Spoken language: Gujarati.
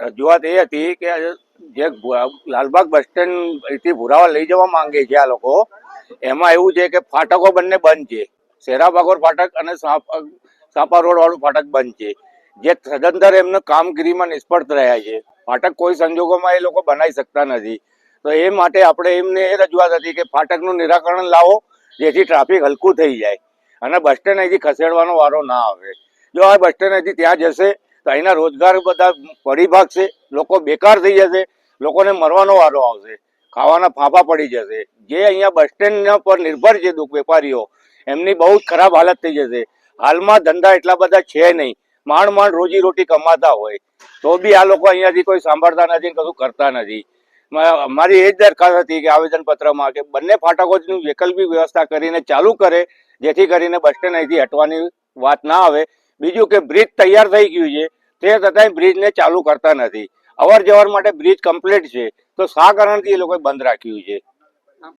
રજૂઆત એ હતી કે જે લાલબાગ બસ સ્ટેન્ડ અહીંથી ભુરાવા લઈ જવા માંગે છે આ લોકો, એમાં એવું છે કે ફાટકો બંને બંધ છે. શેરાબાગોર ફાટક અને સાપ- રોડ વાળું ફાટક બંધ છે. જે સદંતર એમને કામગીરીમાં નિષ્ફળ રહ્યા છે. ફાટક કોઈ સંજોગોમાં એ લોકો બનાવી શકતા નથી. તો એ માટે આપણે એમને એ રજૂઆત હતી કે ફાટકનું નિરાકરણ લાવો, જેથી ટ્રાફિક હલકું થઈ જાય. અને બસ સ્ટેન્ડ અહીંથી ખસેડવાનો વારો ના આવે. જો આ બસ સ્ટેન્ડ અહીંથી ત્યાં જશે તો અહીંના રોજગાર બધા પડી ભાગશે લોકો બેકાર થઈ જશે. લોકોને મરવાનો વારો આવશે. ખાવાના ફાંફા પડી જશે. જે અહીંયા બસ સ્ટેન્ડ પર નિર્ભર છે વેપારીઓ, એમની બહુ જ ખરાબ હાલત થઈ જશે. હાલમાં ધંધા એટલા બધા છે નહીં. માંડ માંડ રોજી રોટી કમાતા હોય. તો બી આ લોકો અહીંયાથી કોઈ સાંભળતા નથી કશું કરતા નથી. અમારી એ જ દરખાસ્ત હતી કે આવેદનપત્રમાં કે બંને ફાટકોની વૈકલ્પિક વ્યવસ્થા કરીને ચાલુ કરે, જેથી કરીને બસ સ્ટેન્ડ અહીંથી હટવાની વાત ના આવે. બીજું કે બ્રિજ તૈયાર થઈ ગયું છે. તે છતાંય બ્રિજને ચાલુ કરતા નથી. અવર જવર માટે બ્રિજ કમ્પ્લીટ છે. તો શા કારણથી એ લોકોએ બંધ રાખ્યું છે?